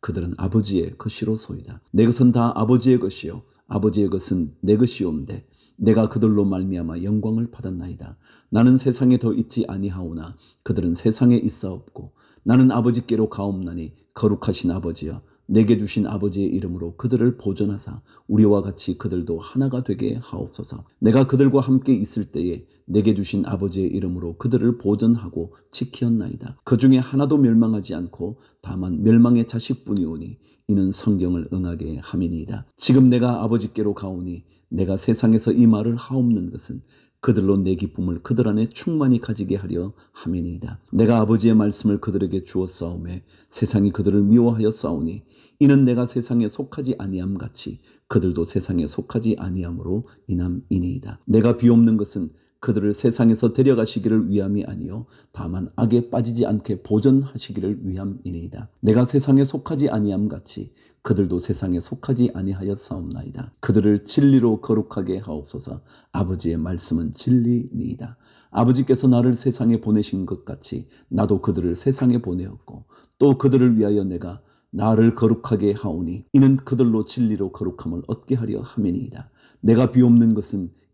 그들은 아버지의 것이로소이다. 내 것은 다 아버지의 것이요 아버지의 것은 내 것이온데 내가 그들로 말미암아 영광을 받았나이다. 나는 세상에 더 있지 아니하오나 그들은 세상에 있사옵고 나는 아버지께로 가옵나니 거룩하신 아버지여 내게 주신 아버지의 이름으로 그들을 보존하사 우리와 같이 그들도 하나가 되게 하옵소서. 내가 그들과 함께 있을 때에 내게 주신 아버지의 이름으로 그들을 보존하고 지키었나이다. 그 중에 하나도 멸망하지 않고 다만 멸망의 자식뿐이오니 이는 성경을 응하게 함이니이다. 지금 내가 아버지께로 가오니 내가 세상에서 이 말을 하옵는 것은 그들로 내 기쁨을 그들 안에 충만히 가지게 하려 함이니이다. 내가 아버지의 말씀을 그들에게 주었사오매 세상이 그들을 미워하여 싸우니 이는 내가 세상에 속하지 아니함 같이 그들도 세상에 속하지 아니함으로 인함이니이다. 내가 비옵는 것은 그들을 세상에서 데려가시기를 위함이 아니요 다만 악에 빠지지 않게 보존하시기를 위함이니이다. 내가 세상에 속하지 아니함 같이 그들도 세상에 속하지 아니하였사옵나이다. 그들을 진리로 거룩하게 하옵소서. 아버지의 말씀은 진리니이다. 아버지께서 나를 세상에 보내신 것 같이 나도 그들을 세상에 보내었고 또 그들을 위하여 내가 나를 거룩하게 하오니 이는 그들로 진리로 거룩함을 얻게 하려 함이니이다. 내가 비옵는 것은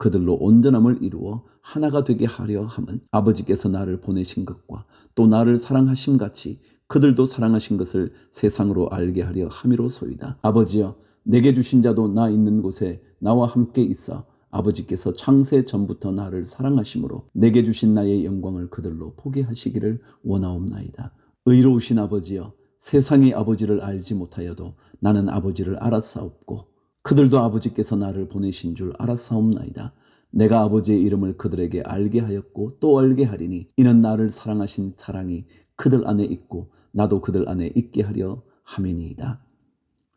그들로 온전함을 이루어 하나가 되게 하려 함은 아버지께서 나를 보내신 것과 또 나를 사랑하심 같이 그들도 사랑하신 것을 세상으로 알게 하려 함이로소이다. 아버지여 내게 주신 자도 나 있는 곳에 나와 함께 있어 아버지께서 창세 전부터 나를 사랑하심으로 내게 주신 나의 영광을 그들로 포기하시기를 원하옵나이다. 의로우신 아버지여 세상이 아버지를 알지 못하여도 나는 아버지를 알았사옵고 그들도 아버지께서 나를 보내신 줄 알았사옵나이다. 내가 아버지의 이름을 그들에게 알게 하였고 또 알게 하리니 이는 나를 사랑하신 사랑이 그들 안에 있고 나도 그들 안에 있게 하려 함이니이다.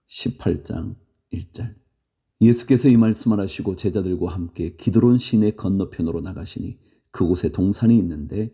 18장 1절 예수께서 이 말씀을 하시고 제자들과 함께 기드론 시내 건너편으로 나가시니 그곳에 동산이 있는데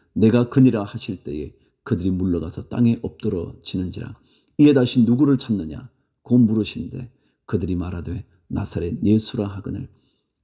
내가 그니라 하실 때에 그들이 물러가서 땅에 엎드러지는지라. 이에 다시 누구를 찾느냐? 고 물으신데 그들이 말하되 나사렛 예수라 하거늘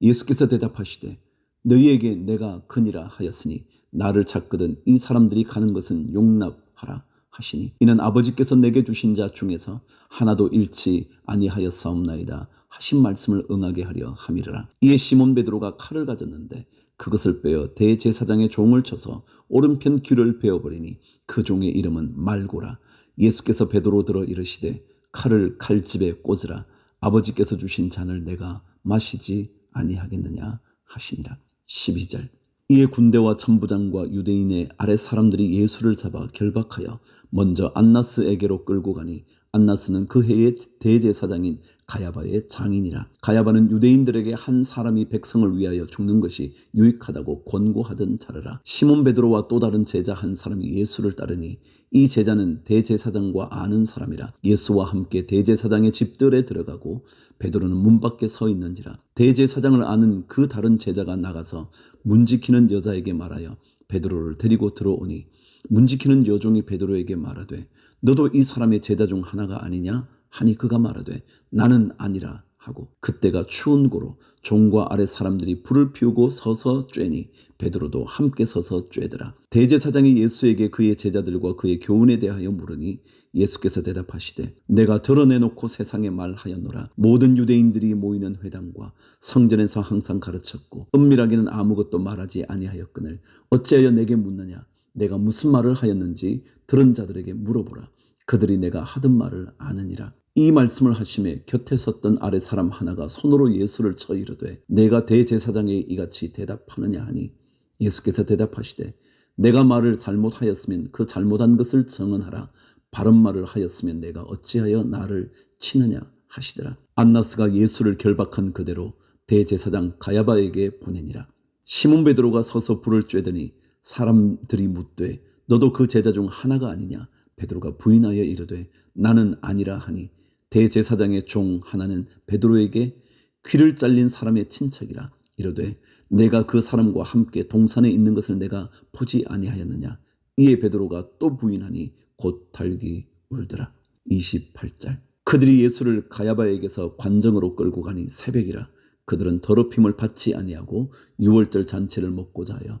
예수께서 대답하시되 너희에게 내가 그니라 하였으니 나를 찾거든 이 사람들이 가는 것은 용납하라 하시니 이는 아버지께서 내게 주신 자 중에서 하나도 잃지 아니하였사옵나이다 하신 말씀을 응하게 하려 함이라 이에 시몬 베드로가 칼을 가졌는데 그것을 빼어 대제사장의 종을 쳐서 오른편 귀를 베어버리니 그 종의 이름은 말고라. 예수께서 베드로 들어 이르시되 칼을 칼집에 꽂으라. 아버지께서 주신 잔을 내가 마시지 아니하겠느냐 하시니라. 12절. 이에 군대와 천부장과 유대인의 아래 사람들이 예수를 잡아 결박하여 먼저 안나스에게로 끌고 가니 안나스는 그 해의 대제사장인 가야바의 장인이라. 가야바는 유대인들에게 한 사람이 백성을 위하여 죽는 것이 유익하다고 권고하던 자르라. 시몬 베드로와 또 다른 제자 한 사람이 예수를 따르니 이 제자는 대제사장과 아는 사람이라. 예수와 함께 대제사장의 집들에 들어가고 베드로는 문 밖에 서 있는지라. 대제사장을 아는 그 다른 제자가 나가서 문 지키는 여자에게 말하여 베드로를 데리고 들어오니 문 지키는 여종이 베드로에게 말하되 너도 이 사람의 제자 중 하나가 아니냐? 하니 그가 말하되 나는 아니라 하고 그때가 추운 고로 종과 아래 사람들이 불을 피우고 서서 쬐니 베드로도 함께 서서 쬐더라. 대제사장이 예수에게 그의 제자들과 그의 교훈에 대하여 물으니 예수께서 대답하시되 내가 드러내놓고 세상에 말하였노라. 모든 유대인들이 모이는 회당과 성전에서 항상 가르쳤고 은밀하게는 아무것도 말하지 아니하였거늘 어찌하여 내게 묻느냐 내가 무슨 말을 하였는지 들은 자들에게 물어보라. 그들이 내가 하던 말을 아느니라. 이 말씀을 하심에 곁에 섰던 아래 사람 하나가 손으로 예수를 쳐 이르되 내가 대제사장에 이같이 대답하느냐 하니? 예수께서 대답하시되 내가 말을 잘못하였으면 그 잘못한 것을 정언하라. 바른 말을 하였으면 내가 어찌하여 나를 치느냐 하시더라. 안나스가 예수를 결박한 그대로 대제사장 가야바에게 보내니라. 시몬 베드로가 서서 불을 쬐더니 사람들이 묻되 너도 그 제자 중 하나가 아니냐? 베드로가 부인하여 이르되 나는 아니라 하니 대제사장의 종 하나는 베드로에게 귀를 잘린 사람의 친척이라. 이르되 내가 그 사람과 함께 동산에 있는 것을 내가 보지 아니하였느냐? 이에 베드로가 또 부인하니 곧 달기 울더라. 28절. 그들이 예수를 가야바에게서 관정으로 끌고 가니 새벽이라. 그들은 더럽힘을 받지 아니하고 유월절 잔치를 먹고자 하여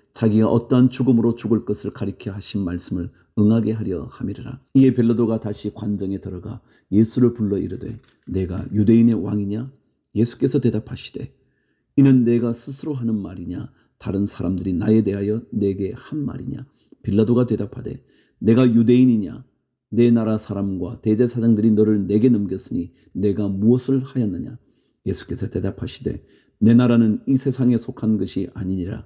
자기가 어떠한 죽음으로 죽을 것을 가리켜 하신 말씀을 응하게 하려 함이라. 이에 빌라도가 다시 관정에 들어가 예수를 불러 이르되 내가 유대인의 왕이냐? 예수께서 대답하시되 이는 내가 스스로 하는 말이냐? 다른 사람들이 나에 대하여 내게 한 말이냐? 빌라도가 대답하되 내가 유대인이냐? 내 나라 사람과 대제사장들이 너를 내게 넘겼으니 내가 무엇을 하였느냐? 예수께서 대답하시되 내 나라는 이 세상에 속한 것이 아니니라.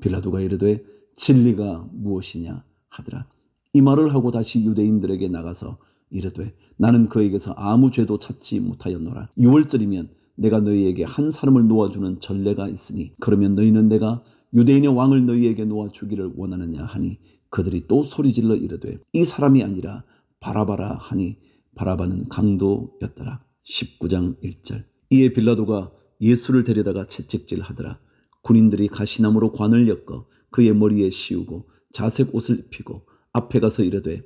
빌라도가 이르되 진리가 무엇이냐 하더라. 이 말을 하고 다시 유대인들에게 나가서 이르되 나는 그에게서 아무 죄도 찾지 못하였노라. 6월절이면 내가 너희에게 한 사람을 놓아주는 전례가 있으니 그러면 너희는 내가 유대인의 왕을 너희에게 놓아 주기를 원하느냐 하니 그들이 또 소리질러 이르되 이 사람이 아니라 바라바라 하니 바라바는 강도였더라. 19장 1절 이에 빌라도가 예수를 데려다가 채찍질하더라. 군인들이 가시나무로 관을 엮어 그의 머리에 씌우고 자색 옷을 입히고 앞에 가서 이르되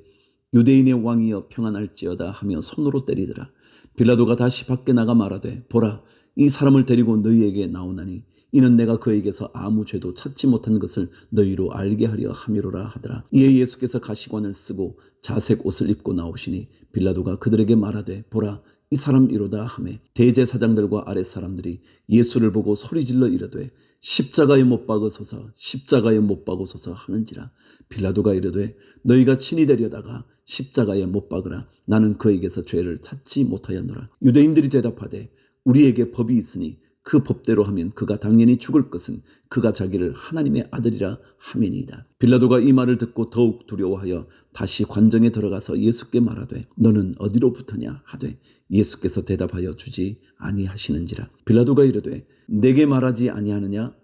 유대인의 왕이여 평안할지어다 하며 손으로 때리더라. 빌라도가 다시 밖에 나가 말하되 보라 이 사람을 데리고 너희에게 나오나니 이는 내가 그에게서 아무 죄도 찾지 못한 것을 너희로 알게 하려 함이로라 하더라. 이에 예수께서 가시관을 쓰고 자색 옷을 입고 나오시니 빌라도가 그들에게 말하되 보라 이 사람 이로다 하매 대제사장들과 아랫 사람들이 예수를 보고 소리질러 이르되 십자가에 못 박으소서 십자가에 못 박으소서 하는지라 빌라도가 이르되 너희가 친히 데려다가 십자가에 못 박으라. 나는 그에게서 죄를 찾지 못하였노라. 유대인들이 대답하되 우리에게 법이 있으니 그 법대로 하면 그가 당연히 죽을 것은 그가 자기를 하나님의 아들이라 하면이다. 빌라도가 이 말을 듣고 더욱 두려워하여 다시 관정에 들어가서 예수께 말하되 너는 어디로부터냐 하되 예수께서 대답하여 주지 아니하시는지라. 빌라도가 이르되 내게 말하지 아니하느냐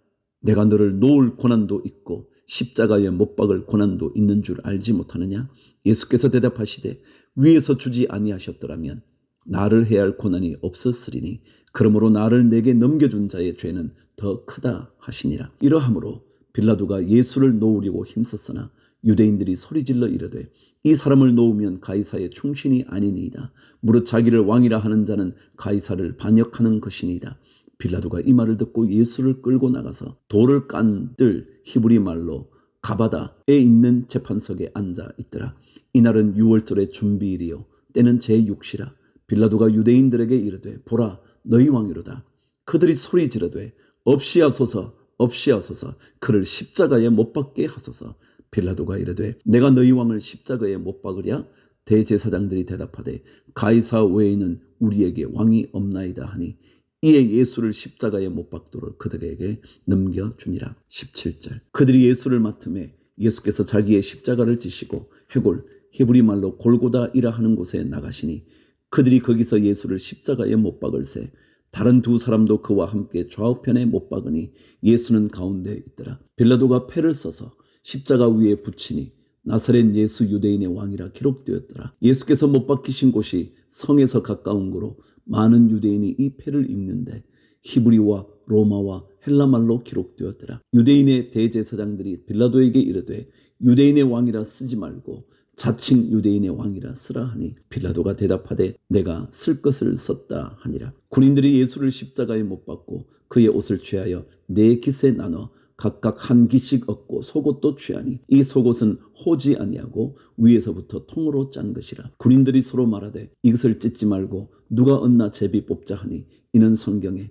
내가 너를 놓을 고난도 있고 십자가에 못 박을 고난도 있는 줄 알지 못하느냐? 예수께서 대답하시되 위에서 주지 아니하셨더라면 나를 해야 할 고난이 없었으리니 그러므로 나를 내게 넘겨준 자의 죄는 더 크다 하시니라. 이러함으로 빌라도가 예수를 놓으려고 힘썼으나 유대인들이 소리질러 이르되 이 사람을 놓으면 가이사의 충신이 아니니이다. 무릇 자기를 왕이라 하는 자는 가이사를 반역하는 것이니이다. 빌라도가 이 말을 듣고 예수를 끌고 나가서 돌을 깐들 히브리 말로 가바다에 있는 재판석에 앉아 있더라. 이날은 6월절의 준비일이요 때는 제6시라. 빌라도가 유대인들에게 이르되 보라 너희 왕이로다. 그들이 소리 지르되 없이하소서 없이하소서 그를 십자가에 못 박게 하소서. 빌라도가 이르되 내가 너희 왕을 십자가에 못 박으랴 대제사장들이 대답하되 가이사 외에는 우리에게 왕이 없나이다 하니 이에 예수를 십자가에 못 박도록 그들에게 넘겨주니라. 17절. 그들이 예수를 맡음에 예수께서 자기의 십자가를 지시고 해골 히브리 말로 골고다이라 하는 곳에 나가시니 그들이 거기서 예수를 십자가에 못 박을새 다른 두 사람도 그와 함께 좌우편에 못 박으니 예수는 가운데 있더라. 빌라도가 패를 써서 십자가 위에 붙이니 나사렛 예수 유대인의 왕이라 기록되었더라. 예수께서 못 박히신 곳이 성에서 가까운 거로 많은 유대인이 이 패를 읽는데 히브리와 로마와 헬라말로 기록되었더라. 유대인의 대제사장들이 빌라도에게 이르되 유대인의 왕이라 쓰지 말고 자칭 유대인의 왕이라 쓰라 하니 빌라도가 대답하되 내가 쓸 것을 썼다 하니라. 군인들이 예수를 십자가에 못 박고 그의 옷을 취하여 네 깃에 나눠 각각 한 기씩 얻고 속옷도 취하니 이 속옷은 호지 아니하고 위에서부터 통으로 짠 것이라 군인들이 서로 말하되 이것을 찢지 말고 누가 얻나 제비 뽑자 하니 이는 성경에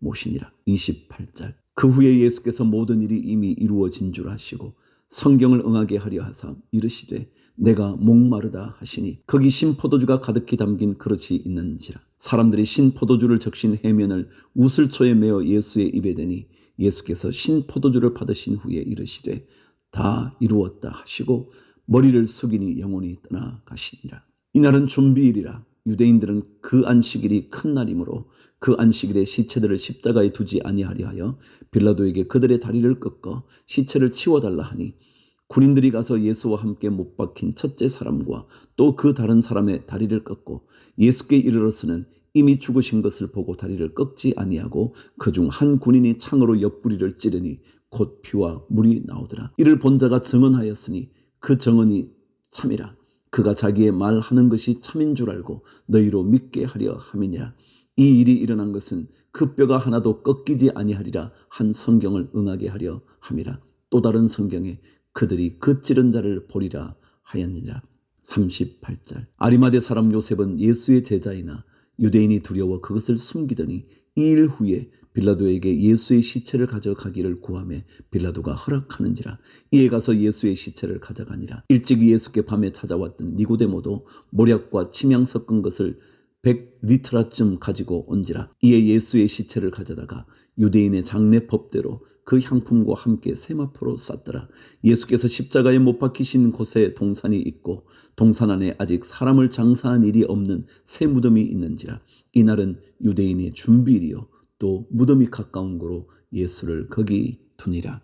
모시니라. 28절. 그 후에 예수께서 모든 일이 이미 이루어진 줄 아시고 성경을 응하게 하려 하사 이르시되 내가 목마르다 하시니 거기 신포도주가 가득히 담긴 그릇이 있는지라. 사람들이 신포도주를 적신 해면을 우슬초에 메어 예수의 입에 대니 예수께서 신포도주를 받으신 후에 이르시되 다 이루었다 하시고 머리를 숙이니 영혼이 떠나가시니라. 이날은 준비일이라. 유대인들은 그 안식일이 큰 날이므로 그 안식일에 시체들을 십자가에 두지 아니하려 하여 빌라도에게 그들의 다리를 꺾어 시체를 치워달라 하니 군인들이 가서 예수와 함께 못 박힌 첫째 사람과 또 그 다른 사람의 다리를 꺾고 예수께 이르러서는 이미 죽으신 것을 보고 다리를 꺾지 아니하고 그 중 한 군인이 창으로 옆구리를 찌르니 곧 피와 물이 나오더라. 이를 본 자가 증언하였으니 그 증언이 참이라. 그가 자기의 말하는 것이 참인 줄 알고 너희로 믿게 하려 함이니라. 이 일이 일어난 것은 그 뼈가 하나도 꺾이지 아니하리라 한 성경을 응하게 하려 함이라. 또 다른 성경에 그들이 그 찌른 자를 보리라 하였느니라. 38절 아리마대 사람 요셉은 예수의 제자이나 유대인이 두려워 그것을 숨기더니 이 일 후에 빌라도에게 예수의 시체를 가져가기를 구하며 빌라도가 허락하는지라 이에 가서 예수의 시체를 가져가니라 일찍 예수께 밤에 찾아왔던 니고데모도 모략과 침향 섞은 것을 100리트라쯤 가지고 온지라 이에 예수의 시체를 가져다가 유대인의 장례 법대로 그 향품과 함께 세마포로 쌌더라. 예수께서 십자가에 못 박히신 곳에 동산이 있고 동산 안에 아직 사람을 장사한 일이 없는 새 무덤이 있는지라. 이날은 유대인의 준비일이요. 또 무덤이 가까운 거로 예수를 거기 두니라